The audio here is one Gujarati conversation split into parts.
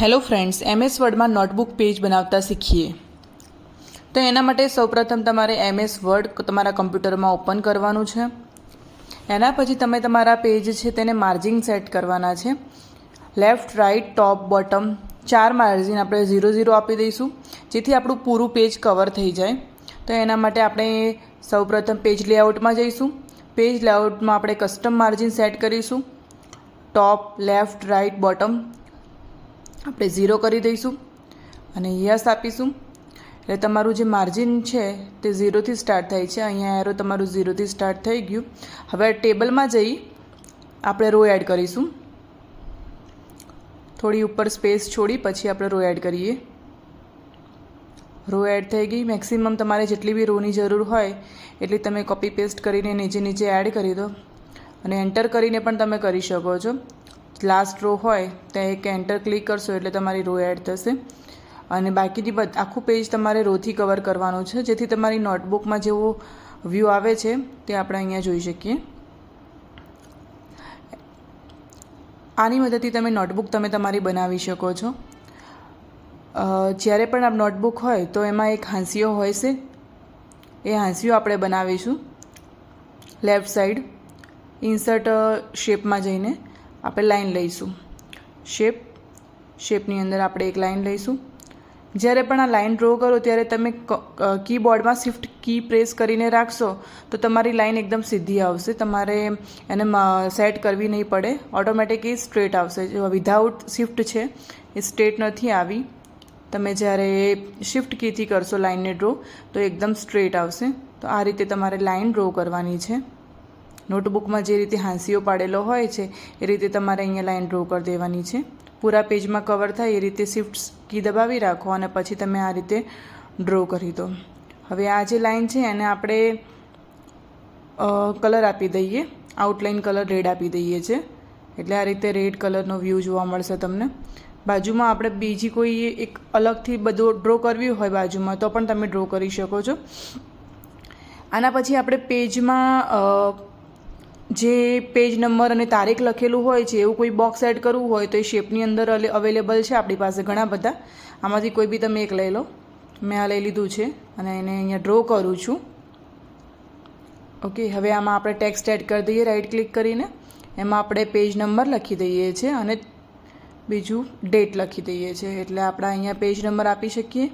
હેલો ફ્રેન્ડ્સ એમએસ વર્ડમાં નોટબુક પેજ બનાવતા શીખીએ. તો એના માટે સૌપ્રથમ તમારે એમએસ વર્ડ તમારા કમ્પ્યુટરમાં ઓપન કરવાનું છે. એના પછી તમે તમારા પેજ છે તેને માર્જિંગ સેટ કરવાના છે. લેફ્ટ રાઇટ ટોપ, બોટમ ચાર માર્જિન આપણે ઝીરો ઝીરો આપી દઈશું, જેથી આપણું પૂરું પેજ કવર થઈ જાય. તો એના માટે આપણે સૌપ્રથમ પેજ લેઆઉટમાં જઈશું. પેજ લેઆઉટમાં આપણે કસ્ટમ માર્જિન સેટ કરીશું. ટોપ, લેફ્ટ રાઇટ બોટમ આપણે ઝીરો કરી દઈશું અને યસ આપીશું. એટલે તમારું જે માર્જિન છે તે ઝીરોથી સ્ટાર્ટ થાય છે. અહીંયા એરો તમારું ઝીરોથી સ્ટાર્ટ થઈ ગયું. હવે ટેબલમાં જઈ આપણે રો એડ કરીશું. થોડી ઉપર સ્પેસ છોડી પછી આપણે રો એડ કરીએ. રો એડ થઈ ગઈ. મેક્સિમમ તમારે જેટલી બી રોની જરૂર હોય એટલી તમે કોપી પેસ્ટ કરીને નીચે નીચે એડ કરી દો. અને એન્ટર કરીને પણ તમે કરી શકો છો. લાસ્ટ રો હોય ત્યાં એક એન્ટર ક્લિક કરશો એટલે તમારી રો એડ થશે. અને બાકીની બધ, આખું પેજ તમારે રોથી કવર કરવાનું છે. જેથી તમારી નોટબુકમાં જેવો વ્યૂ આવે છે, તે આપણે અહીંયા જોઈ શકીએ. આની મદદથી તમે નોટબુક તમે તમારી બનાવી શકો છો. જ્યારે પણ આ નોટબુક હોય, તો એમાં એક હાંસીઓ હોય છે. એ હાંસીઓ આપણે બનાવીશું. લેફ્ટ સાઈડ ઇન્સર્ટ શેપમાં જઈને. આપણે લાઈન લઈશું. શેપ શેપની અંદર આપણે એક લાઈન લઈશું. જ્યારે પણ આ લાઈન ડ્રો કરો, ત્યારે તમે કીબોર્ડમાં શિફ્ટ કી પ્રેસ કરીને રાખશો, તો તમારી લાઈન એકદમ સીધી આવશે. તમારે એને સેટ કરવી નહીં પડે. ઓટોમેટિક એ સ્ટ્રેટ આવશે. જો વિધાઉટ શિફ્ટ છે, એ સ્ટ્રેટ નથી આવી. તમે જ્યારે શિફ્ટ કીથી કરશો લાઈનને ડ્રો તો એકદમ સ્ટ્રેટ આવશે. તો આ રીતે તમારે લાઈન ડ્રો કરવાની છે. નોટબુકમાં જે રીતે હાંસીઓ પાડેલો હોય છે, એ રીતે તમારે અહીંયા લાઈન ડ્રો કરી દેવાની છે. પૂરા પેજમાં કવર થાય એ રીતે શિફ્ટ કી દબાવી રાખો અને પછી તમે આ રીતે ડ્રો કરી દો. હવે આ જે લાઈન છે, એને આપણે કલર આપી દઈએ. આઉટલાઇન કલર રેડ આપી દઈએ છે. એટલે આ રીતે રેડ કલરનો વ્યૂ જોવા મળશે તમને. બાજુમાં આપણે બીજી કોઈ એક અલગથી બધું ડ્રો કરવી હોય બાજુમાં, તો પણ તમે ડ્રો કરી શકો છો. આના પછી આપણે પેજમાં જે પેજ નંબર અને તારીખ લખેલું હોય છે, એવું કોઈ બોક્સ એડ કરવું હોય તો એ શેપની અંદર અવેલેબલ છે આપણી પાસે ઘણા બધા. આમાંથી કોઈ બી તમે એક લઈ લો. મેં આ લઈ લીધું છે અને એને અહીંયા ડ્રો કરું છું. ઓકે હવે આમાં આપણે ટેક્સ્ટ એડ કરી દઈએ રાઈટ ક્લિક કરીને. એમાં આપણે પેજ નંબર લખી દઈએ છીએ અને બીજું ડેટ લખી દઈએ છીએ એટલે આપણે અહીંયા પેજ નંબર આપી શકીએ.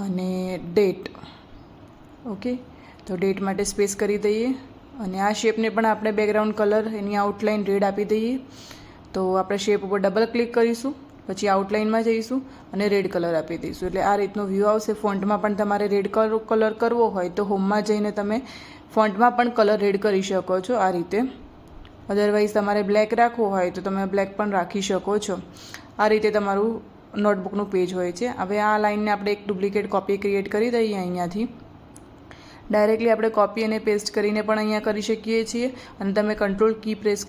અને ડેટ ઓકે તો ડેટ માટે સ્પેસ કરી દઈએ. અને આ શેપને પણ આપણે બેકગ્રાઉન્ડ કલર એની આઉટલાઇન રેડ આપી દઈએ. તો આપણે શેપ ઉપર ડબલ ક્લિક કરીશું, પછી આઉટલાઇનમાં જઈશું અને રેડ કલર આપી દઈશું. એટલે આ રીતનો વ્યૂ આવશે. ફોન્ટમાં પણ તમારે રેડ કલર કરવો હોય તો હોમમાં જઈને તમે ફોન્ટમાં પણ કલર રેડ કરી શકો છો આ રીતે. અધરવાઇઝ તમારે બ્લેક રાખવો હોય તો તમે બ્લેક પણ રાખી શકો છો. આ રીતે તમારું નોટબુકનું પેજ હોય છે. હવે આ લાઇનને આપણે એક ડુપ્લિકેટ કોપી ક્રિએટ કરી દઈએ અહીંયાથી. ડાયરેક્ટલી આપણે કોપી અને પેસ્ટ કરીને પણ અહીંયા કરી શકીએ છીએ અને તમે કંટ્રોલ કી પ્રેસ